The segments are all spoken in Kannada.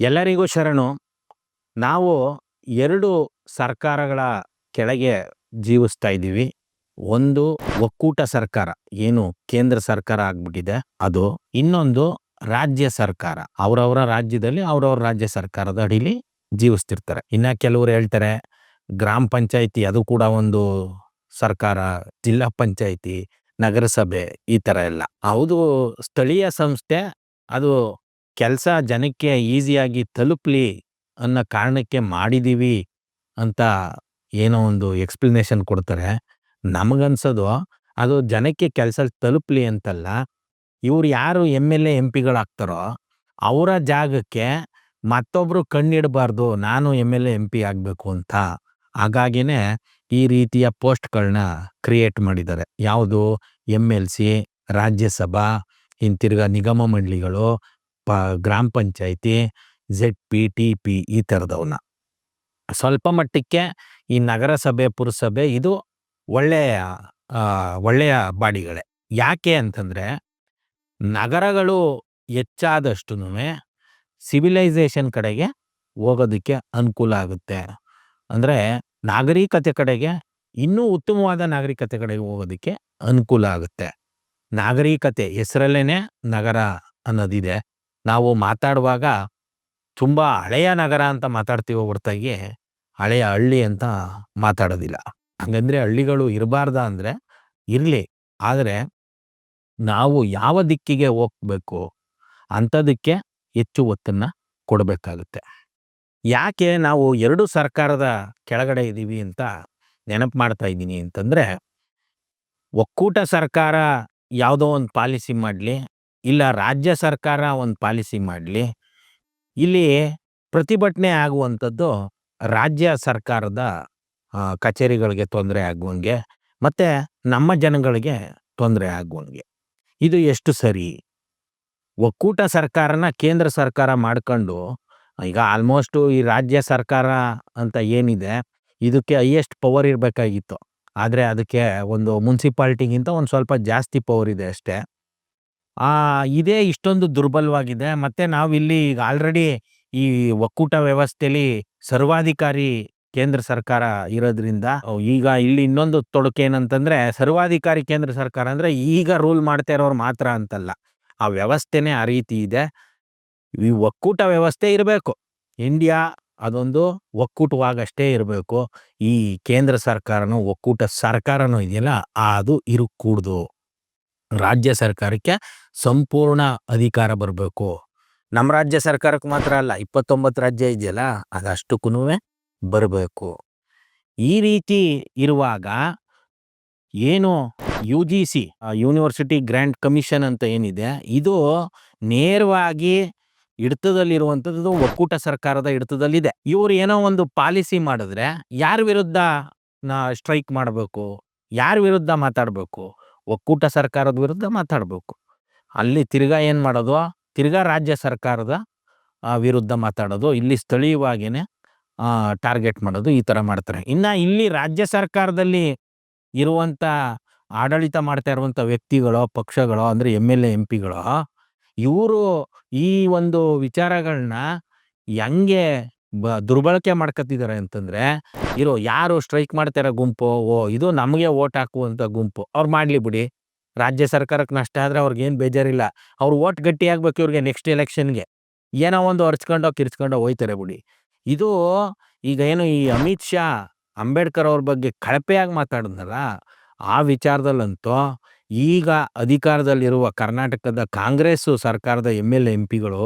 ಎಲ್ಲರಿಗೂ ಶರಣು. ನಾವು ಎರಡು ಸರ್ಕಾರಗಳ ಕೆಳಗೆ ಜೀವಿಸ್ತಾ ಇದ್ದೀವಿ. ಒಂದು ಒಕ್ಕೂಟ ಸರ್ಕಾರ, ಏನು ಕೇಂದ್ರ ಸರ್ಕಾರ ಆಗ್ಬಿಟ್ಟಿದೆ, ಅದು ಇನ್ನೊಂದು ರಾಜ್ಯ ಸರ್ಕಾರ. ಅವರವರ ರಾಜ್ಯದಲ್ಲಿ ಅವರವ್ರ ರಾಜ್ಯ ಸರ್ಕಾರದ ಅಡಿಲಿ ಜೀವಿಸ್ತಿರ್ತಾರೆ. ಇನ್ನ ಕೆಲವರು ಹೇಳ್ತಾರೆ, ಗ್ರಾಮ ಪಂಚಾಯಿತಿ ಅದು ಕೂಡ ಒಂದು ಸರ್ಕಾರ, ಜಿಲ್ಲಾ ಪಂಚಾಯಿತಿ, ನಗರಸಭೆ ಈ ತರ ಎಲ್ಲ. ಹೌದು, ಸ್ಥಳೀಯ ಸಂಸ್ಥೆ ಅದು ಕೆಲಸ ಜನಕ್ಕೆ ಈಸಿಯಾಗಿ ತಲುಪಲಿ ಅನ್ನೋ ಕಾರಣಕ್ಕೆ ಮಾಡಿದೀವಿ ಅಂತ ಏನೋ ಒಂದು ಎಕ್ಸ್ಪ್ಲನೇಷನ್ ಕೊಡ್ತಾರೆ. ನಮಗನ್ಸೋದು, ಅದು ಜನಕ್ಕೆ ಕೆಲಸ ತಲುಪಲಿ ಅಂತಲ್ಲ, ಇವ್ರು ಯಾರು ಎಂ ಎಲ್ ಎ ಎಂ ಪಿಗಳಾಗ್ತಾರೋ ಅವರ ಜಾಗಕ್ಕೆ ಮತ್ತೊಬ್ಬರು ಕಣ್ಣಿಡಬಾರ್ದು, ನಾನು M L A M P ಆಗಬೇಕು ಅಂತ. ಹಾಗಾಗಿನೇ ಈ ರೀತಿಯ ಪೋಸ್ಟ್ಗಳನ್ನ ಕ್ರಿಯೇಟ್ ಮಾಡಿದ್ದಾರೆ. ಯಾವುದು ಎಂ ಎಲ್ ಸಿ, ರಾಜ್ಯಸಭಾ, ಹಿಂತಿರ್ಗ ನಿಗಮ ಮಂಡಳಿಗಳು ಪ ಗ್ರಾಮ panchayat Z P T P ಈ ಥರದವನ್ನ ಸ್ವಲ್ಪ ಮಟ್ಟಕ್ಕೆ ಈ ನಗರಸಭೆ, ಪುರಸಭೆ ಇದು ಒಳ್ಳೆಯ ಒಳ್ಳೆಯ ಬಾಡಿಗಳೇ. ಯಾಕೆ ಅಂತಂದರೆ ನಗರಗಳು ಹೆಚ್ಚಾದಷ್ಟು ಸಿವಿಲೈಸೇಷನ್ ಕಡೆಗೆ ಹೋಗೋದಕ್ಕೆ ಅನುಕೂಲ ಆಗುತ್ತೆ. ಅಂದರೆ ನಾಗರಿಕತೆ ಕಡೆಗೆ ಇನ್ನೂ ಉತ್ತಮವಾದ ನಾಗರಿಕತೆ ಕಡೆಗೆ ಹೋಗೋದಕ್ಕೆ ಅನುಕೂಲ ಆಗುತ್ತೆ. ನಾಗರಿಕತೆ ಹೆಸರಲ್ಲೇನೆ ನಗರ ಅನ್ನೋದಿದೆ. ನಾವು ಮಾತಾಡುವಾಗ ತುಂಬ ಹಳೆಯ ನಗರ ಅಂತ ಮಾತಾಡ್ತೀವೋ ಹೊರತಾಗಿ ಹಳೆಯ ಹಳ್ಳಿ ಅಂತ ಮಾತಾಡೋದಿಲ್ಲ. ಹಂಗಂದ್ರೆ ಹಳ್ಳಿಗಳು ಇರಬಾರ್ದ ಅಂದ್ರೆ ಇರ್ಲಿ. ಆದರೆ ನಾವು ಯಾವ ದಿಕ್ಕಿಗೆ ಹೋಗ್ಬೇಕು ಅಂಥದಕ್ಕೆ ಹೆಚ್ಚು ಒತ್ತನ್ನ ಕೊಡಬೇಕಾಗುತ್ತೆ. ಯಾಕೆ ನಾವು ಎರಡು ಸರ್ಕಾರದ ಕೆಳಗಡೆ ಇದ್ದೀವಿ ಅಂತ ನೆನಪು ಮಾಡ್ತಾ ಇದ್ದೀನಿ ಅಂತಂದ್ರೆ ಒಕ್ಕೂಟ ಸರ್ಕಾರ ಯಾವುದೋ ಒಂದು ಪಾಲಿಸಿ ಮಾಡಲಿ ಇಲ್ಲ ರಾಜ್ಯ ಸರ್ಕಾರ ಒಂದು ಪಾಲಿಸಿ ಮಾಡಲಿ, ಇಲ್ಲಿ ಪ್ರತಿಭಟನೆ ಆಗುವಂಥದ್ದು ರಾಜ್ಯ ಸರ್ಕಾರದ ಕಚೇರಿಗಳಿಗೆ ತೊಂದರೆ ಆಗುವಂಗೆ ಮತ್ತು ನಮ್ಮ ಜನಗಳಿಗೆ ತೊಂದರೆ ಆಗುವಂಗೆ. ಇದು ಎಷ್ಟು ಸರಿ? ಒಕ್ಕೂಟ ಸರ್ಕಾರನ ಕೇಂದ್ರ ಸರ್ಕಾರ ಮಾಡ್ಕೊಂಡು, ಈಗ ಆಲ್ಮೋಸ್ಟು ಈ ರಾಜ್ಯ ಸರ್ಕಾರ ಅಂತ ಏನಿದೆ, ಇದಕ್ಕೆ ಹೈಯೆಸ್ಟ್ ಪವರ್ ಇರಬೇಕಾಗಿತ್ತು. ಆದರೆ ಅದಕ್ಕೆ ಒಂದು ಮುನ್ಸಿಪಾಲ್ಟಿಗಿಂತ ಒಂದು ಸ್ವಲ್ಪ ಜಾಸ್ತಿ ಪವರ್ ಇದೆ ಅಷ್ಟೇ. ಆ, ಇದೇ ಇಷ್ಟೊಂದು ದುರ್ಬಲವಾಗಿದೆ. ಮತ್ತೆ ನಾವಿಲ್ಲಿ ಈಗ ಆಲ್ರೆಡಿ ಈ ಒಕ್ಕೂಟ ವ್ಯವಸ್ಥೆಯಲ್ಲಿ ಸರ್ವಾಧಿಕಾರಿ ಕೇಂದ್ರ ಸರ್ಕಾರ ಇರೋದ್ರಿಂದ ಈಗ ಇಲ್ಲಿ ಇನ್ನೊಂದು ತೊಡಕೆ ಏನಂತಂದ್ರೆ, ಸರ್ವಾಧಿಕಾರಿ ಕೇಂದ್ರ ಸರ್ಕಾರ ಅಂದ್ರೆ ಈಗ ರೂಲ್ ಮಾಡ್ತಾ ಇರೋರು ಮಾತ್ರ ಅಂತಲ್ಲ. ಆ ವ್ಯವಸ್ಥೆನೇ ಆ ರೀತಿ ಇದೆ. ಈ ಒಕ್ಕೂಟ ವ್ಯವಸ್ಥೆ ಇರಬೇಕು. ಇಂಡಿಯಾ ಅದೊಂದು ಒಕ್ಕೂಟವಾಗಷ್ಟೇ ಇರಬೇಕು. ಈ ಕೇಂದ್ರ ಸರ್ಕಾರನೂ, ಒಕ್ಕೂಟ ಸರ್ಕಾರನೂ ಇದೆಯಲ್ಲ, ಅದು ಇರಕೂಡ್ದು ರಾಜ್ಯ ಸರ್ಕಾರಕ್ಕೆ ಸಂಪೂರ್ಣ ಅಧಿಕಾರ ಬರಬೇಕು. ನಮ್ಮ ರಾಜ್ಯ ಸರ್ಕಾರಕ್ಕೆ ಮಾತ್ರ ಅಲ್ಲ, ಇಪ್ಪತ್ತೊಂಬತ್ತು ರಾಜ್ಯ ಇದೆಯಲ್ಲ ಅದಷ್ಟಕ್ಕೂ ಬರಬೇಕು. ಈ ರೀತಿ ಇರುವಾಗ ಏನು U G C university grand commission ಅಂತ ಏನಿದೆ, ಇದು ನೇರವಾಗಿ ಹಿಡ್ತದಲ್ಲಿರುವಂಥದ್ದು ಒಕ್ಕೂಟ ಸರ್ಕಾರದ ಹಿಡ್ತದಲ್ಲಿದೆ. ಇವರು ಏನೋ ಒಂದು ಪಾಲಿಸಿ ಮಾಡಿದ್ರೆ ಯಾರ ವಿರುದ್ಧ ಸ್ಟ್ರೈಕ್ ಮಾಡಬೇಕು? ಯಾರ ವಿರುದ್ಧ ಮಾತಾಡಬೇಕು? ಒಕ್ಕೂಟ ಸರ್ಕಾರದ ವಿರುದ್ಧ ಮಾತಾಡಬೇಕು. ಅಲ್ಲಿ ತಿರ್ಗಾ ಏನು ಮಾಡೋದು? ತಿರ್ಗಾ ರಾಜ್ಯ ಸರ್ಕಾರದ ವಿರುದ್ಧ ಮಾತಾಡೋದು. ಇಲ್ಲಿ ಸ್ಥಳೀಯವಾಗಿಯೇ ಟಾರ್ಗೆಟ್ ಮಾಡೋದು ಈ ಥರ ಮಾಡ್ತಾರೆ. ಇನ್ನು ಇಲ್ಲಿ ರಾಜ್ಯ ಸರ್ಕಾರದಲ್ಲಿ ಇರುವಂಥ ಆಡಳಿತ ಮಾಡ್ತಾ ಇರುವಂಥ ವ್ಯಕ್ತಿಗಳೋ, ಪಕ್ಷಗಳೋ, ಅಂದರೆ ಎಂ ಎಲ್ ಎ, ಎಂ ಪಿಗಳೋ, ಇವರು ಈ ಒಂದು ವಿಚಾರಗಳನ್ನ ಹೆಂಗೆ ಬ ದುರ್ಬಳಕೆ ಮಾಡ್ಕೊತಿದ್ದಾರೆ ಅಂತಂದರೆ, ಇರೋ ಯಾರು ಸ್ಟ್ರೈಕ್ ಮಾಡ್ತಾರೆ ಗುಂಪು? ಓ, ಇದು ನಮಗೆ ಓಟ್ ಹಾಕುವಂಥ ಗುಂಪು. ಅವ್ರು ಮಾಡಲಿ ಬಿಡಿ. ರಾಜ್ಯ ಸರ್ಕಾರಕ್ಕೆ ನಷ್ಟ ಆದರೆ ಅವ್ರಿಗೇನು ಬೇಜಾರಿಲ್ಲ. ಅವ್ರು ಓಟ್ ಗಟ್ಟಿ ಆಗ್ಬೇಕು ಇವ್ರಿಗೆ ನೆಕ್ಸ್ಟ್ ಎಲೆಕ್ಷನ್ಗೆ. ಏನೋ ಒಂದು ಅರ್ಚ್ಕೊಂಡೋ ಕಿರ್ಚ್ಕೊಂಡೋ ಹೋಯ್ತಾರೆ ಬಿಡಿ. ಇದು ಈಗ ಏನು ಈ ಅಮಿತ್ ಶಾ ಅಂಬೇಡ್ಕರ್ ಅವ್ರ ಬಗ್ಗೆ ಕಳಪೆಯಾಗಿ ಮಾತಾಡಿದ್ನಲ್ಲ, ಆ ವಿಚಾರದಲ್ಲಂತೂ ಈಗ ಅಧಿಕಾರದಲ್ಲಿರುವ ಕರ್ನಾಟಕದ ಕಾಂಗ್ರೆಸ್ ಸರ್ಕಾರದ ಎಂ ಎಲ್ ಎಂ ಪಿಗಳು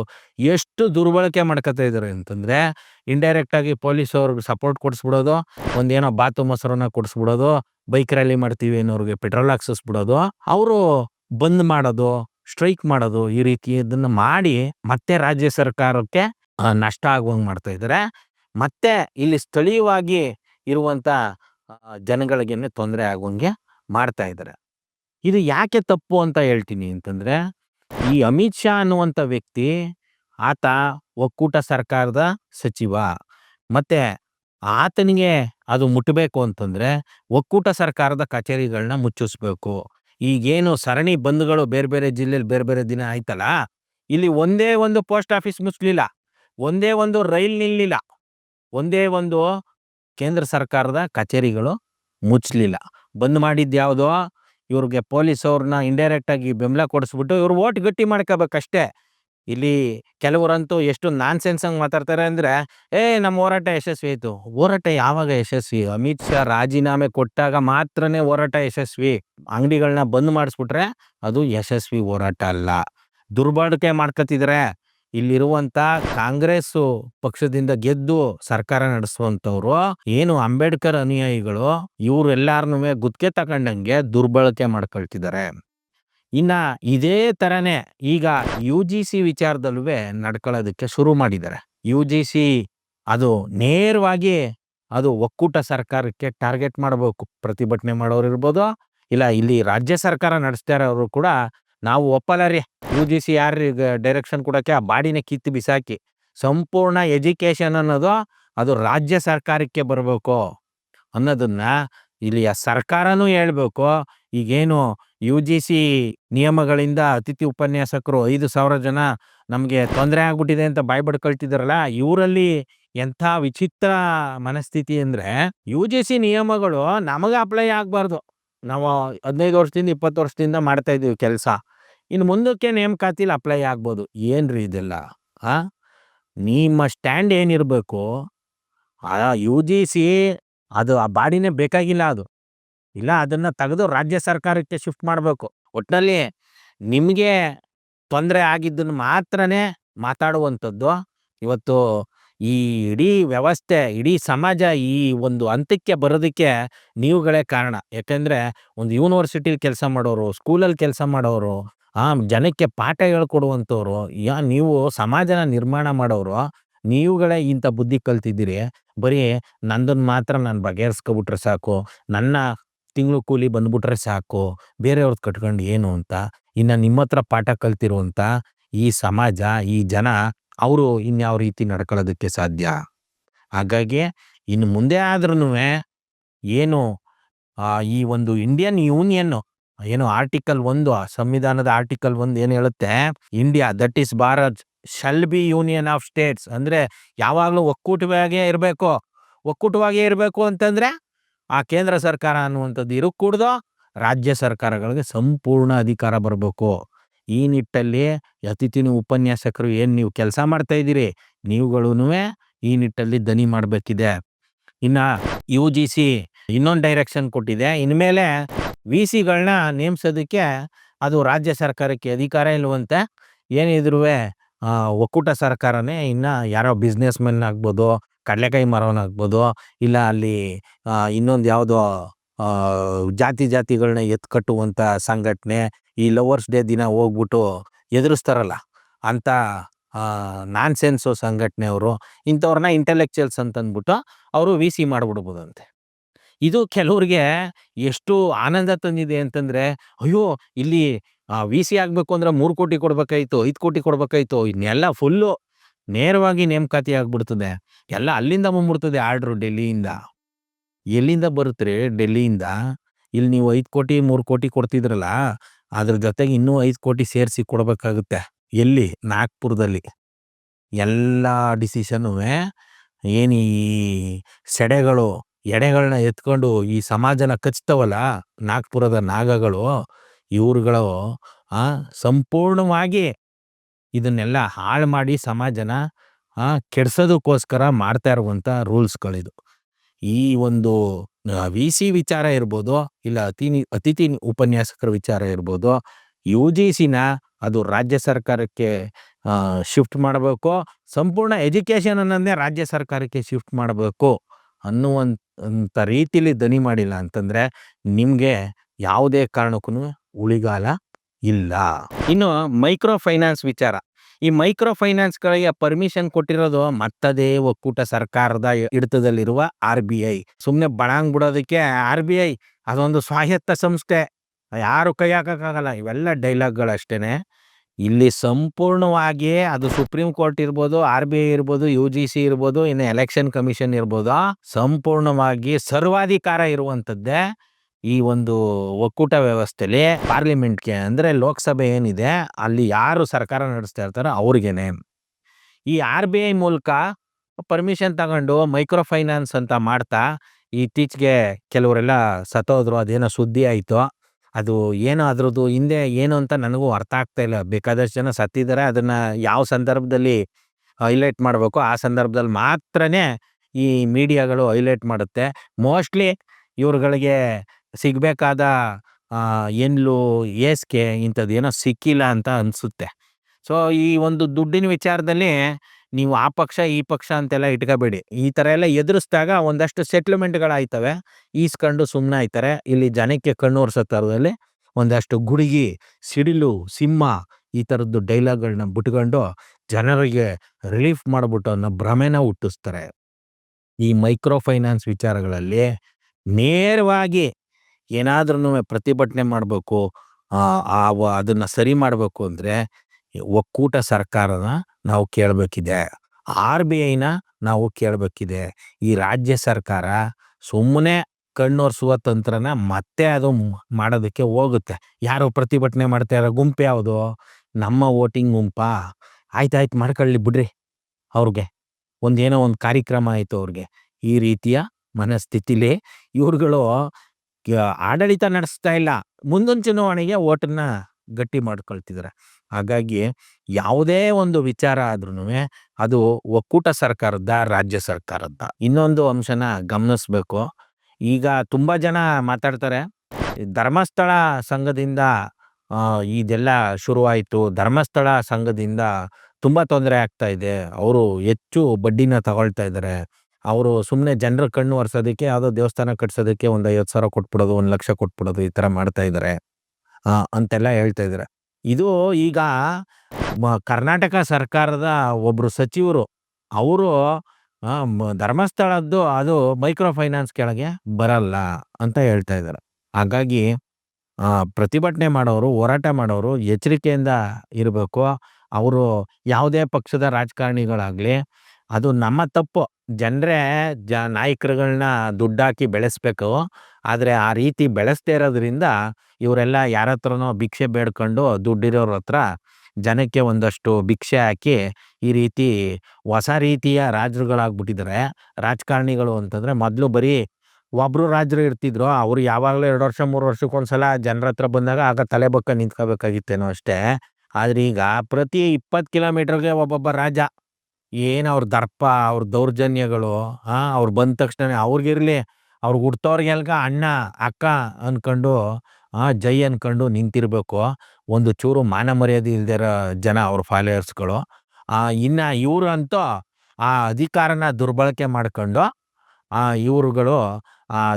ಎಷ್ಟು ದುರ್ಬಳಕೆ ಮಾಡ್ಕೊತಾ ಇದ್ದಾರೆ ಅಂತಂದರೆ ಇಂಡೈರೆಕ್ಟಾಗಿ ಪೊಲೀಸ್ ಅವ್ರಿಗೆ ಸಪೋರ್ಟ್ ಕೊಡಿಸ್ಬಿಡೋದು, ಒಂದೇನೋ ಬಾತು ಮೊಸರನ್ನ ಕೊಡಿಸ್ಬಿಡೋದು ಬೈಕ್ ರ್ಯಾಲಿ ಮಾಡ್ತೀವಿ ಅನ್ನೋರಿಗೆ ಪೆಟ್ರೋಲ್ ಹಾಕ್ಸಿಸ್ಬಿಡೋದು, ಅವರು ಬಂದ್ ಮಾಡೋದು ಸ್ಟ್ರೈಕ್ ಮಾಡೋದು ಈ ರೀತಿ ಇದನ್ನು ಮಾಡಿ ಮತ್ತೆ ರಾಜ್ಯ ಸರ್ಕಾರಕ್ಕೆ ನಷ್ಟ ಆಗುವಂಗೆ ಮಾಡ್ತಾ ಇದ್ದಾರೆ ಮತ್ತೆ ಇಲ್ಲಿ ಸ್ಥಳೀಯವಾಗಿ ಇರುವಂಥ ಜನಗಳಿಗೆ ತೊಂದರೆ ಆಗುವಂಗೆ ಮಾಡ್ತಾ ಇದ್ದಾರೆ ಇದು ಯಾಕೆ ತಪ್ಪು ಅಂತ ಹೇಳ್ತೀನಿ ಅಂತಂದ್ರೆ, ಈ ಅಮಿತ್ ಶಾ ಅನ್ನುವಂಥ ವ್ಯಕ್ತಿ ಆತ ಒಕ್ಕೂಟ ಸರ್ಕಾರದ ಸಚಿವ. ಮತ್ತೆ ಆತನಿಗೆ ಅದು ಮುಟ್ಟಬೇಕು ಅಂತಂದ್ರೆ ಒಕ್ಕೂಟ ಸರ್ಕಾರದ ಕಚೇರಿಗಳನ್ನ ಮುಚ್ಚಿಸ್ಬೇಕು. ಈಗೇನು ಸರಣಿ ಬಂದ್ಗಳು ಬೇರೆ ಬೇರೆ ಜಿಲ್ಲೆಲಿ ಬೇರೆ ಬೇರೆ ದಿನ ಆಯ್ತಲ್ಲ, ಇಲ್ಲಿ ಒಂದೇ ಒಂದು ಪೋಸ್ಟ್ ಆಫೀಸ್ ಮುಚ್ಚಲಿಲ್ಲ ಒಂದೇ ಒಂದು ರೈಲ್ ನಿಲ್ಲಿಲ್ಲ, ಒಂದೇ ಒಂದು ಕೇಂದ್ರ ಸರ್ಕಾರದ ಕಚೇರಿಗಳು ಮುಚ್ಚಲಿಲ್ಲ ಬಂದ್ ಮಾಡಿದ್ದು ಯಾವುದೋ ಇವ್ರಿಗೆ ಪೊಲೀಸ್ ಅವ್ರನ್ನ ಇಂಡೈರೆಕ್ಟ್ ಆಗಿ ಬೆಂಬಲ ಕೊಡಿಸ್ಬಿಟ್ಟು ಇವ್ರು ಓಟ್ ಗಟ್ಟಿ ಮಾಡ್ಕೋಬೇಕಷ್ಟೇ. ಇಲ್ಲಿ ಕೆಲವರಂತೂ ಎಷ್ಟು ನಾನ್ ಸೆನ್ಸ್ ಹಂಗೆ ಮಾತಾಡ್ತಾರೆ ಅಂದರೆ, ಏ ನಮ್ಮ ಹೋರಾಟ ಯಶಸ್ವಿ ಆಯಿತು. ಹೋರಾಟ ಯಾವಾಗ ಯಶಸ್ವಿ? ಅಮಿತ್ ಶಾ ರಾಜೀನಾಮೆ ಕೊಟ್ಟಾಗ ಮಾತ್ರನೇ ಹೋರಾಟ ಯಶಸ್ವಿ. ಅಂಗಡಿಗಳನ್ನ ಬಂದ್ ಮಾಡಿಸ್ಬಿಟ್ರೆ ಅದು ಯಶಸ್ವಿ ಹೋರಾಟ ಅಲ್ಲ. ದುರ್ಬಳಕೆ ಮಾಡ್ಕೊತಿದ್ರೆ ಇಲ್ಲಿರುವಂತ ಕಾಂಗ್ರೆಸ್ ಪಕ್ಷದಿಂದ ಗೆದ್ದು ಸರ್ಕಾರ ನಡೆಸುವಂತವ್ರು ಏನು ಅಂಬೇಡ್ಕರ್ ಅನುಯಾಯಿಗಳು, ಇವ್ರೆಲ್ಲಾರನು ಗುತ್ತಿಗೆ ತಗೊಂಡಂಗೆ ದುರ್ಬಳಕೆ ಮಾಡ್ಕೊಳ್ತಿದ್ದಾರೆ. ಇನ್ನ ಇದೇ ತರನೇ ಈಗ ಯು ಜಿ ಸಿ ವಿಚಾರದಲ್ಲೂ ನಡ್ಕೊಳ್ಳೋದಕ್ಕೆ ಶುರು ಮಾಡಿದ್ದಾರೆ. ಯು ಜಿ ಸಿ ಅದು ನೇರವಾಗಿ ಅದು ಒಕ್ಕೂಟ ಸರ್ಕಾರಕ್ಕೆ ಟಾರ್ಗೆಟ್ ಮಾಡಬೇಕು, ಪ್ರತಿಭಟನೆ ಮಾಡೋರು ಇರ್ಬೋದು ಇಲ್ಲ ಇಲ್ಲಿ ರಾಜ್ಯ ಸರ್ಕಾರ ನಡೆಸ್ತಾ ಇರೋರು ಕೂಡ ನಾವು ಒಪ್ಪಲ್ಲ ರೀ. ಯು ಜಿ ಸಿ ಯಾರಿಗೆ ಡೈರೆಕ್ಷನ್ ಕೊಡೋಕ್ಕೆ ಆ ಬಾಡಿನ ಕಿತ್ತು ಬಿಸಾಕಿ. ಸಂಪೂರ್ಣ ಎಜುಕೇಷನ್ ಅನ್ನೋದು ಅದು ರಾಜ್ಯ ಸರ್ಕಾರಕ್ಕೆ ಬರಬೇಕು. ಅನ್ನೋದನ್ನ ಇಲ್ಲಿಯ ಸರ್ಕಾರನೂ ಹೇಳ್ಬೇಕು. ಈಗೇನು ಯು ಜಿ ಸಿ ನಿಯಮಗಳಿಂದ ಅತಿಥಿ ಉಪನ್ಯಾಸಕರು ಐದು ಸಾವಿರ ಜನ ನಮಗೆ ತೊಂದರೆ ಆಗ್ಬಿಟ್ಟಿದೆ ಅಂತ ಬಾಯ್ ಬಡ್ಕೊಳ್ತಿದಾರಲ್ಲ ಇವರಲ್ಲಿ ಎಂಥ ವಿಚಿತ್ರ ಮನಸ್ಥಿತಿ ಅಂದ್ರೆ ಯು ಜಿ ಸಿ ನಿಯಮಗಳು ನಮಗೆ ಅಪ್ಲೈ ಆಗಬಾರ್ದು. ನಾವು ಹದಿನೈದು ವರ್ಷದಿಂದ ಇಪ್ಪತ್ತು ವರ್ಷದಿಂದ ಮಾಡ್ತಾ ಇದೀವಿ ಕೆಲಸ. ಇನ್ನು ಮುಂದಕ್ಕೆ ನೇಮಕಾತಿಲಿ ಅಪ್ಲೈ ಆಗ್ಬೋದು. ಏನ್ರಿ ಇದೆಲ್ಲ? ಆ? ನಿಮ್ಮ ಸ್ಟ್ಯಾಂಡ್ ಏನಿರಬೇಕು, ಆ ಯು ಜಿ ಸಿ ಅದು ಆ ಬಾಡಿನೇ ಬೇಕಾಗಿಲ್ಲ ಅದು. ಇಲ್ಲ, ಅದನ್ನು ತೆಗೆದು ರಾಜ್ಯ ಸರ್ಕಾರಕ್ಕೆ ಶಿಫ್ಟ್ ಮಾಡಬೇಕು. ಒಟ್ಟಿನಲ್ಲಿ ನಿಮಗೆ ತೊಂದರೆ ಆಗಿದ್ದನ್ನು ಮಾತ್ರನೇ ಮಾತಾಡುವಂಥದ್ದು. ಇವತ್ತು ಈ ಇಡೀ ವ್ಯವಸ್ಥೆ, ಇಡೀ ಸಮಾಜ ಈ ಒಂದು ಹಂತಕ್ಕೆ ಬರೋದಕ್ಕೆ ನೀವುಗಳೇ ಕಾರಣ. ಯಾಕೆಂದರೆ ಒಂದು ಯೂನಿವರ್ಸಿಟಿಲಿ ಕೆಲಸ ಮಾಡೋರು ಸ್ಕೂಲಲ್ಲಿ ಕೆಲಸ ಮಾಡೋರು ಆ ಜನಕ್ಕೆ ಪಾಠ ಹೇಳ್ಕೊಡುವಂಥವ್ರು, ಯಾ ನೀವು ಸಮಾಜನ ನಿರ್ಮಾಣ ಮಾಡೋರು, ನೀವುಗಳೇ ಇಂಥ ಬುದ್ಧಿ ಕಲ್ತಿದ್ದೀರಿ, ಬರೀ ನಂದನ್ನು ಮಾತ್ರ ನಾನು ಬಗೆಹರಿಸ್ಕೊಬಿಟ್ರೆ ಸಾಕು, ನನ್ನ ತಿಂಗಳು ಕೂಲಿ ಬಂದ್ಬಿಟ್ರೆ ಸಾಕು ಬೇರೆಯವ್ರದ್ದು ಕಟ್ಕೊಂಡು ಏನು ಅಂತ, ಇನ್ನು ನಿಮ್ಮ ಹತ್ರ ಪಾಠ ಕಲ್ತಿರುವಂಥ ಈ ಸಮಾಜ, ಈ ಜನ, ಅವರು ಇನ್ಯಾವ ರೀತಿ ನಡ್ಕೊಳ್ಳೋದಕ್ಕೆ ಸಾಧ್ಯ? ಹಾಗಾಗಿ ಇನ್ನು ಮುಂದೆ ಆದ್ರೂ ಏನು ಈ ಒಂದು ಇಂಡಿಯನ್ ಯೂನಿಯನ್ ಏನು ಆರ್ಟಿಕಲ್ ಒಂದು ಸಂವಿಧಾನದ ಆರ್ಟಿಕಲ್ ಒಂದು ಏನು ಹೇಳುತ್ತೆ? India, that is Bharat, shall be union of states. ಅಂದ್ರೆ ಯಾವಾಗಲೂ ಒಕ್ಕೂಟವಾಗೇ ಇರಬೇಕು. ಒಕ್ಕೂಟವಾಗಿಯೇ ಇರಬೇಕು ಅಂತಂದ್ರೆ ಆ ಕೇಂದ್ರ ಸರ್ಕಾರ ಅನ್ನುವಂಥದ್ದು ಇರು ರಾಜ್ಯ ಸರ್ಕಾರಗಳಿಗೆ ಸಂಪೂರ್ಣ ಅಧಿಕಾರ ಬರಬೇಕು. ಈ ನಿಟ್ಟಲ್ಲಿ ಅತಿಥಿನ ಉಪನ್ಯಾಸಕರು ಏನು ನೀವು ಕೆಲಸ ಮಾಡ್ತಾ ಇದ್ದೀರಿ? ನೀವುಗಳೂ ಈ ನಿಟ್ಟಲ್ಲಿ ದನಿ ಮಾಡಬೇಕಿದೆ. ಇನ್ನು ಯು ಜಿ ಸಿ ಇನ್ನೊಂದು ಡೈರೆಕ್ಷನ್ ಕೊಟ್ಟಿದೆ. ಇನ್ಮೇಲೆ ವಿ ಸಿಗಳನ್ನ ನೇಮಿಸೋದಕ್ಕೆ ಅದು ರಾಜ್ಯ ಸರ್ಕಾರಕ್ಕೆ ಅಧಿಕಾರ ಇಲ್ವಂತೆ ಏನಿದ್ರೂ ಒಕ್ಕೂಟ ಸರ್ಕಾರನೇ ಇನ್ನು ಯಾರೋ ಬಿಸ್ನೆಸ್ ಮೆನ್ ಆಗ್ಬೋದು, ಕಡಲೆಕಾಯಿ ಮರವನ್ನಾಗ್ಬೋದು ಇಲ್ಲ ಅಲ್ಲಿ ಇನ್ನೊಂದು ಯಾವುದೋ ಜಾತಿ ಜಾತಿಗಳನ್ನ ಎತ್ಕಟ್ಟುವಂಥ ಸಂಘಟನೆ ಈ ಲವರ್ಸ್ ಡೇ ದಿನ ಹೋಗ್ಬಿಟ್ಟು ಎದುರಿಸ್ತಾರಲ್ಲ ಅಂಥ ನಾನ್ಸೆನ್ಸು ಸಂಘಟನೆಯವರು ಇಂಥವ್ರನ್ನ ಇಂಟೆಲೆಕ್ಚುಯಲ್ಸ್ ಅಂತ ಅಂದ್ಬಿಟ್ಟು ಅವರು ವಿ ಸಿ ಮಾಡಿಬಿಡ್ಬೋದಂತೆ. ಇದು ಕೆಲವ್ರಿಗೆ ಎಷ್ಟು ಆನಂದ ತಂದಿದೆ ಅಂತಂದ್ರೆ, ಅಯ್ಯೋ, ಇಲ್ಲಿ ವಿ ಸಿ ಆಗ್ಬೇಕು ಅಂದ್ರೆ ಮೂರು ಕೋಟಿ ಕೊಡ್ಬೇಕಾಯ್ತು, ಐದು ಕೋಟಿ ಕೊಡ್ಬೇಕಾಯ್ತು, ಇನ್ನೆಲ್ಲ ಫುಲ್ಲು ನೇರವಾಗಿ ನೇಮಕಾತಿ ಆಗ್ಬಿಡ್ತದೆ. ಎಲ್ಲ ಅಲ್ಲಿಂದ ಬಂದ್ಬಿಡ್ತದೆ ಆರ್ಡ್ರು ಡೆಲ್ಲಿಯಿಂದ. ಎಲ್ಲಿಂದ ಬರುತ್ತೆ ಡೆಲ್ಲಿಯಿಂದ? ಇಲ್ಲಿ ನೀವು ಐದು ಕೋಟಿ, ಮೂರು ಕೋಟಿ ಕೊಡ್ತಿದ್ರಲ್ಲ, ಅದ್ರ ಜೊತೆಗೆ ಇನ್ನೂ ಐದು ಕೋಟಿ ಸೇರಿಸಿ ಕೊಡಬೇಕಾಗುತ್ತೆ, ಎಲ್ಲಿ? ನಾಗ್ಪುರದಲ್ಲಿ. ಎಲ್ಲ ಡಿಸಿಷನ್ನು ಏನು ಈ ಸೆಡೆಗಳು ಎಡೆಗಳನ್ನ ಎತ್ಕೊಂಡು ಈ ಸಮಾಜನ ಕಚ್ತವಲ್ಲ, ನಾಗ್ಪುರದ ನಾಗಗಳು, ಇವ್ರುಗಳು, ಆ, ಸಂಪೂರ್ಣವಾಗಿ ಇದನ್ನೆಲ್ಲ ಹಾಳು ಮಾಡಿ ಸಮಾಜನ, ಆ, ಕೆಡ್ಸೋದಕ್ಕೋಸ್ಕರ ಮಾಡ್ತಾ ಇರುವಂಥ ರೂಲ್ಸ್ಗಳಿದು. ಈ ಒಂದು ವಿ ಸಿ ವಿಚಾರ ಇರ್ಬೋದು, ಇಲ್ಲ ಅತಿ, ಅತಿಥಿ ಉಪನ್ಯಾಸಕರ ವಿಚಾರ ಇರ್ಬೋದು, ಯು ಜಿ ಸಿನ ಅದು ರಾಜ್ಯ ಸರ್ಕಾರಕ್ಕೆ ಶಿಫ್ಟ್ ಮಾಡಬೇಕು, ಸಂಪೂರ್ಣ ಅನ್ನೋದನ್ನೇ ರಾಜ್ಯ ಸರ್ಕಾರಕ್ಕೆ ಶಿಫ್ಟ್ ಮಾಡಬೇಕು. ಅನ್ನುವಂಥ ರೀತಿಲಿ ದನಿ ಮಾಡಿಲ್ಲ ಅಂತಂದರೆ ನಿಮಗೆ ಯಾವುದೇ ಕಾರಣಕ್ಕೂ ಉಳಿಗಾಲ ಇಲ್ಲ. ಇನ್ನು ಮೈಕ್ರೋ ಫೈನಾನ್ಸ್ ವಿಚಾರ. ಈ ಮೈಕ್ರೋ ಫೈನಾನ್ಸ್ಗಳಿಗೆ ಪರ್ಮಿಷನ್ ಕೊಟ್ಟಿರೋದು ಮತ್ತದೇ ಒಕ್ಕೂಟ ಸರ್ಕಾರದ ಹಿಡಿತದಲ್ಲಿರುವ ಆರ್ ಬಿ ಐ. ಸುಮ್ಮನೆ ಬಡಾಂಗ್ ಬಿಡೋದಕ್ಕೆ ಆರ್ ಬಿ ಐ ಅದೊಂದು ಸ್ವಾಯತ್ತ ಸಂಸ್ಥೆ. ಯಾರು ಕೈ ಹಾಕೋಕ್ಕಾಗಲ್ಲ. ಇವೆಲ್ಲ ಡೈಲಾಗ್ಗಳಷ್ಟೇನೆ. ಇಲ್ಲಿ ಸಂಪೂರ್ಣವಾಗಿ ಅದು ಸುಪ್ರೀಂ ಕೋರ್ಟ್ ಇರ್ಬೋದು, ಆರ್ ಬಿ ಐ ಇರ್ಬೋದು, ಯು ಜಿ ಸಿ ಇರ್ಬೋದು, ಇನ್ನು ಎಲೆಕ್ಷನ್ ಕಮಿಷನ್ ಇರ್ಬೋದು ಸಂಪೂರ್ಣವಾಗಿ ಸರ್ವಾಧಿಕಾರ ಇರುವಂಥದ್ದೇ ಈ ಒಂದು ಒಕ್ಕೂಟ ವ್ಯವಸ್ಥೆಲಿ ಪಾರ್ಲಿಮೆಂಟ್ಗೆ. ಅಂದರೆ ಲೋಕಸಭೆ ಏನಿದೆ, ಅಲ್ಲಿ ಯಾರು ಸರ್ಕಾರ ನಡೆಸ್ತಾ ಇರ್ತಾರೋ ಅವ್ರಿಗೇನೆ. ಈ ಆರ್ ಬಿ ಐ ಮೂಲಕ ಪರ್ಮಿಷನ್ ತಗೊಂಡು ಮೈಕ್ರೋ ಫೈನಾನ್ಸ್ ಅಂತ ಮಾಡ್ತಾ ಇತ್ತೀಚೆಗೆ ಕೆಲವರೆಲ್ಲ ಸತ್ತೋದ್ರು, ಅದೇನೋ ಸುದ್ದಿ ಆಯಿತು. ಅದು ಏನೋ ಅದ್ರದ್ದು ಹಿಂದೆ ಏನು ಅಂತ ನನಗೂ ಅರ್ಥ ಆಗ್ತಾ ಇಲ್ಲ. ಬೇಕಾದಷ್ಟು ಜನ ಸತ್ತಿದ್ದಾರೆ ಅದನ್ನು ಯಾವ ಸಂದರ್ಭದಲ್ಲಿ ಹೈಲೈಟ್ ಮಾಡಬೇಕು, ಆ ಸಂದರ್ಭದಲ್ಲಿ ಮಾತ್ರನೇ ಈ ಮೀಡಿಯಾಗಳು ಹೈಲೈಟ್ ಮಾಡುತ್ತೆ. ಮೋಸ್ಟ್ಲಿ ಇವ್ರುಗಳಿಗೆ ಸಿಗಬೇಕಾದ ಎನ್ಲು ಏಸ್ಕೆ ಇಂಥದ್ದು ಏನೋ ಸಿಕ್ಕಿಲ್ಲ ಅಂತ ಅನಿಸುತ್ತೆ. ಸೊ, ಈ ಒಂದು ದುಡ್ಡಿನ ವಿಚಾರದಲ್ಲಿ ನೀವು ಆ ಪಕ್ಷ, ಈ ಪಕ್ಷ ಅಂತೆಲ್ಲ ಇಟ್ಕೋಬೇಡಿ. ಈ ಥರ ಎಲ್ಲ ಎದುರಿಸಿದಾಗ ಒಂದಷ್ಟು ಸೆಟ್ಲ್ಮೆಂಟ್ಗಳಾಯ್ತವೆ ಈಸ್ಕೊಂಡು ಸುಮ್ಮನೆ ಆಯ್ತಾರೆ. ಇಲ್ಲಿ ಜನಕ್ಕೆ ಕಣ್ಣು ಒರೆಸೋ ಥರದಲ್ಲಿ ಒಂದಷ್ಟು ಗುಡುಗಿ, ಸಿಡಿಲು, ಸಿಂಹ ಈ ಥರದ್ದು ಡೈಲಾಗ್ಗಳನ್ನ ಬಿಟ್ಕೊಂಡು ಜನರಿಗೆ ರಿಲೀಫ್ ಮಾಡಿಬಿಟ್ಟು ಅನ್ನೋ ಭ್ರಮೆನ ಹುಟ್ಟಿಸ್ತಾರೆ. ಈ ಮೈಕ್ರೋ ಫೈನಾನ್ಸ್ ವಿಚಾರಗಳಲ್ಲಿ ನೇರವಾಗಿ ಏನಾದ್ರೂ ಪ್ರತಿಭಟನೆ ಮಾಡಬೇಕು ಅದನ್ನ ಸರಿ ಮಾಡಬೇಕು ಅಂದರೆ ಒಕ್ಕೂಟ ಸರ್ಕಾರನ ನಾವು ಕೇಳಬೇಕಿದೆ. ಆರ್ ಬಿ ಐನ ನಾವು ಕೇಳಬೇಕಿದೆ. ಈ ರಾಜ್ಯ ಸರ್ಕಾರ ಸುಮ್ಮನೆ ಕಣ್ಣೊರೆಸುವ ತಂತ್ರನ ಮತ್ತೆ ಅದು ಮಾಡೋದಕ್ಕೆ ಹೋಗುತ್ತೆ. ಯಾರು ಪ್ರತಿಭಟನೆ ಮಾಡ್ತಾ ಗುಂಪು ಯಾವುದು? ನಮ್ಮ ವೋಟಿಂಗ್ ಗುಂಪಾ. ಆಯ್ತು ಮಾಡ್ಕೊಳ್ಳಿ ಬಿಡ್ರಿ ಅವ್ರಿಗೆ. ಒಂದೇನೋ ಒಂದು ಕಾರ್ಯಕ್ರಮ ಆಯಿತು ಅವ್ರಿಗೆ. ಈ ರೀತಿಯ ಮನಸ್ಥಿತಿಲಿ ಇವ್ರುಗಳು ಆಡಳಿತ ನಡೆಸ್ತಾ ಇಲ್ಲ. ಮುಂದೊಂದು ಚುನಾವಣೆಗೆ ಓಟನ್ನ ಗಟ್ಟಿ ಮಾಡ್ಕೊಳ್ತಿದ್ದಾರೆ ಹಾಗಾಗಿ ಯಾವುದೇ ಒಂದು ವಿಚಾರ ಆದ್ರೂ ಅದು ಒಕ್ಕೂಟ ಸರ್ಕಾರದ, ರಾಜ್ಯ ಸರ್ಕಾರದ. ಇನ್ನೊಂದು ಅಂಶನ ಗಮನಿಸ್ಬೇಕು. ಈಗ ತುಂಬ ಜನ ಮಾತಾಡ್ತಾರೆ, ಧರ್ಮಸ್ಥಳ ಸಂಘದಿಂದ ಇದೆಲ್ಲ ಶುರುವಾಯಿತು. ಧರ್ಮಸ್ಥಳ ಸಂಘದಿಂದ ತುಂಬ ತೊಂದರೆ ಆಗ್ತಾ ಇದೆ. ಅವರು ಹೆಚ್ಚು ಬಡ್ಡಿನ ತಗೊಳ್ತಾ ಇದ್ದಾರೆ. ಅವರು ಸುಮ್ಮನೆ ಜನರ ಕಣ್ಣು ಒರೆಸೋದಕ್ಕೆ, ಯಾವುದೋ ದೇವಸ್ಥಾನ ಕಟ್ಸೋದಕ್ಕೆ ಒಂದು ಐವತ್ತು ಸಾವಿರ ಕೊಟ್ಬಿಡೋದು, ಒಂದು ಲಕ್ಷ ಕೊಟ್ಬಿಡೋದು ಈ ಥರ ಮಾಡ್ತಾ ಇದ್ದಾರೆ. ಅಂತೆಲ್ಲ ಹೇಳ್ತಾ ಇದ್ದಾರೆ. ಇದು ಈಗ ಕರ್ನಾಟಕ ಸರ್ಕಾರದ ಒಬ್ಬರು ಸಚಿವರು, ಅವರು ಧರ್ಮಸ್ಥಳದ್ದು ಅದು ಮೈಕ್ರೋ ಫೈನಾನ್ಸ್ ಕೆಳಗೆ ಬರಲ್ಲ ಅಂತ ಹೇಳ್ತಾ ಇದ್ದಾರೆ. ಹಾಗಾಗಿ ಪ್ರತಿಭಟನೆ ಮಾಡೋರು, ಹೋರಾಟ ಮಾಡೋರು ಎಚ್ಚರಿಕೆಯಿಂದ ಇರಬೇಕು. ಅವರು ಯಾವುದೇ ಪಕ್ಷದ ರಾಜಕಾರಣಿಗಳಾಗಲಿ, ಅದು ನಮ್ಮ ತಪ್ಪು. ಜನರೇ ಜ ನಾಯಕರುಗಳನ್ನ ದುಡ್ಡಾಕಿ ಬೆಳೆಸ್ಬೇಕು. ಆದರೆ ಆ ರೀತಿ ಬೆಳೆಸ್ದೇ ಇರೋದ್ರಿಂದ ಇವರೆಲ್ಲ ಯಾರ ಹತ್ರನೋ ಭಿಕ್ಷೆ ಬೇಡ್ಕೊಂಡು ದುಡ್ಡಿರೋರ ಹತ್ರ ಜನಕ್ಕೆ ಒಂದಷ್ಟು ಭಿಕ್ಷೆ ಹಾಕಿ ಈ ರೀತಿ ಹೊಸ ರೀತಿಯ ರಾಜರುಗಳಾಗ್ಬಿಟ್ಟಿದ್ದಾರೆ ರಾಜಕಾರಣಿಗಳು ಅಂತಂದರೆ ಮೊದಲು ಬರೀ ಒಬ್ಬರು ರಾಜರು ಇರ್ತಿದ್ರು, ಅವರು ಯಾವಾಗಲೂ ಎರಡು ವರ್ಷ, ಮೂರು ವರ್ಷಕ್ಕೊಂದ್ಸಲ ಜನರ ಹತ್ರ ಬಂದಾಗ ಆಗ ತಲೆ ಬಕ್ಕ ನಿಂತ್ಕೋಬೇಕಾಗಿತ್ತೇನೋ ಅಷ್ಟೇ. ಆದರೆ ಈಗ ಪ್ರತಿ ಇಪ್ಪತ್ತು ಕಿಲೋಮೀಟರ್ಗೆ ಒಬ್ಬೊಬ್ಬ ರಾಜ. ಏನು ಅವ್ರ ದರ್ಪ, ಅವ್ರ ದೌರ್ಜನ್ಯಗಳು, ಹಾಂ, ಅವ್ರು ಬಂದ ತಕ್ಷಣ ಅವ್ರಿಗಿರ್ಲಿ. ಅವ್ರಿಗೆ ಹುಡ್ತವ್ರಿಗೆಲ್ಗ ಅಣ್ಣ, ಅಕ್ಕ ಅನ್ಕೊಂಡು ಜೈ ಅನ್ಕೊಂಡು ನಿಂತಿರ್ಬೇಕು. ಒಂದು ಚೂರು ಮಾನ ಮರ್ಯಾದೆ ಇಲ್ದಿರೋ ಜನ ಅವ್ರ ಫಾಲೋಯರ್ಸ್ಗಳು. ಇನ್ನ ಇವರು ಅಂತೂ ಆ ಅಧಿಕಾರನ ದುರ್ಬಳಕೆ ಮಾಡ್ಕೊಂಡು ಇವರುಗಳು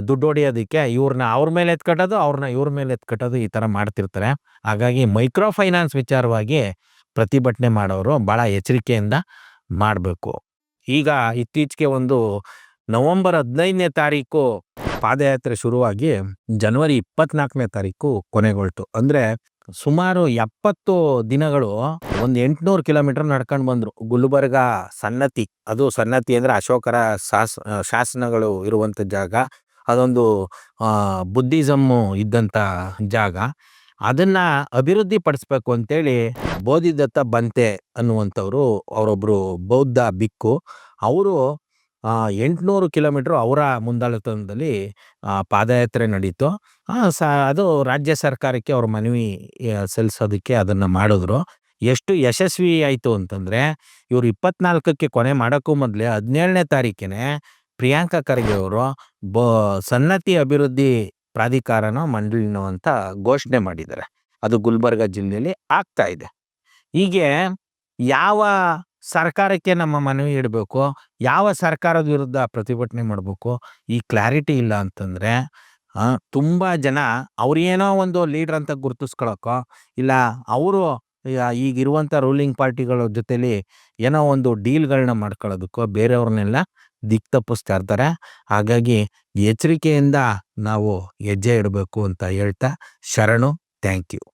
ದುಡ್ಡು ಹೊಡಿಯೋದಕ್ಕೆ ಇವ್ರನ್ನ ಅವ್ರ ಮೇಲೆ ಎತ್ಕಟ್ಟೋದು ಅವ್ರನ್ನ ಇವ್ರ ಮೇಲೆ ಎತ್ಕಟ್ಟೋದು ಈ ಥರ ಮಾಡ್ತಿರ್ತಾರೆ. ಹಾಗಾಗಿ ಮೈಕ್ರೋ ಫೈನಾನ್ಸ್ ವಿಚಾರವಾಗಿ ಪ್ರತಿಭಟನೆ ಮಾಡೋರು ಭಾಳ ಎಚ್ಚರಿಕೆಯಿಂದ ಮಾಡಬೇಕು. ಈಗ ಇತ್ತೀಚೆಗೆ ಒಂದು ನವಂಬರ್ ಹದಿನೈದನೇ ತಾರೀಕು ಪಾದಯಾತ್ರೆ ಶುರುವಾಗಿ ಜನವರಿ ಇಪ್ಪತ್ನಾಲ್ಕನೇ ತಾರೀಕು ಕೊನೆಗೊಳ್ತು. ಅಂದರೆ ಸುಮಾರು ಎಪ್ಪತ್ತು ದಿನಗಳು ಒಂದು ಎಂಟುನೂರು ಕಿಲೋಮೀಟರ್ ನಡ್ಕೊಂಡು ಬಂದರು. ಗುಲ್ಬರ್ಗ ಸನ್ನತಿ. ಅದು ಸನ್ನತಿ ಅಂದರೆ ಅಶೋಕರ ಶಾಸ ಶಾಸನಗಳು ಇರುವಂಥ ಜಾಗ. ಅದೊಂದು ಬುದ್ಧಿಸಮ್ಮು ಇದ್ದಂಥ ಜಾಗ. ಅದನ್ನ ಅಭಿವೃದ್ಧಿ ಪಡಿಸ್ಬೇಕು ಅಂತೇಳಿ ಬೋಧಿದತ್ತ ಬಂತೆ ಅನ್ನುವಂಥವ್ರು ಅವರೊಬ್ಬರು ಬೌದ್ಧ ಬಿಕ್ಕು. ಅವರು ಎಂಟುನೂರು ಕಿಲೋಮೀಟ್ರ್ ಅವರ ಮುಂದಾಳತನದಲ್ಲಿ ಪಾದಯಾತ್ರೆ ನಡೀತು. ಸ, ಅದು ರಾಜ್ಯ ಸರ್ಕಾರಕ್ಕೆ ಅವ್ರ ಮನವಿ ಸಲ್ಲಿಸೋದಕ್ಕೆ ಅದನ್ನು ಮಾಡಿದ್ರು. ಎಷ್ಟು ಯಶಸ್ವಿ ಆಯಿತು ಅಂತಂದರೆ, ಇವರು ಇಪ್ಪತ್ನಾಲ್ಕಕ್ಕೆ ಕೊನೆ ಮಾಡೋಕ್ಕೂ ಮೊದಲೇ ಹದಿನೇಳನೇ ತಾರೀಕಿನೇ ಪ್ರಿಯಾಂಕಾ ಖರ್ಗೆ ಅವರು ಬ, ಸನ್ನತಿ ಅಭಿವೃದ್ಧಿ ಪ್ರಾಧಿಕಾರನೋ ಮಂಡಳಿನೋ ಅಂತ ಘೋಷಣೆ ಮಾಡಿದ್ದಾರೆ. ಅದು ಗುಲ್ಬರ್ಗ ಜಿಲ್ಲೆಯಲ್ಲಿ ಆಗ್ತಾ ಇದೆ. ಹೀಗೆ ಯಾವ ಸರ್ಕಾರಕ್ಕೆ ನಮ್ಮ ಮನವಿ ಇಡಬೇಕು. ಯಾವ ಸರ್ಕಾರದ ವಿರುದ್ಧ ಪ್ರತಿಭಟನೆ ಮಾಡಬೇಕು? ಈ ಕ್ಲಾರಿಟಿ ಇಲ್ಲ ಅಂತಂದರೆ ತುಂಬ ಜನ ಅವ್ರೇನೋ ಒಂದು ಲೀಡ್ರ್ ಅಂತ ಗುರುತಿಸ್ಕೊಳಕ್ಕೋ, ಇಲ್ಲ ಅವರು ಈಗಿರುವಂಥ ರೂಲಿಂಗ್ ಪಾರ್ಟಿಗಳ ಜೊತೇಲಿ ಏನೋ ಒಂದು ಡೀಲ್ಗಳನ್ನ ಮಾಡ್ಕೊಳ್ಳೋದಕ್ಕೋ, ಬೇರೆಯವ್ರನ್ನೆಲ್ಲ ದಿಕ್ ತಪ್ಪಿಸ್ತಾ ಇರ್ತಾರೆ. ಹಾಗಾಗಿ ಎಚ್ಚರಿಕೆಯಿಂದ ನಾವು ಹೆಜ್ಜೆ ಇಡಬೇಕು ಅಂತ ಹೇಳ್ತಾ, ಶರಣು, ಥ್ಯಾಂಕ್ ಯು.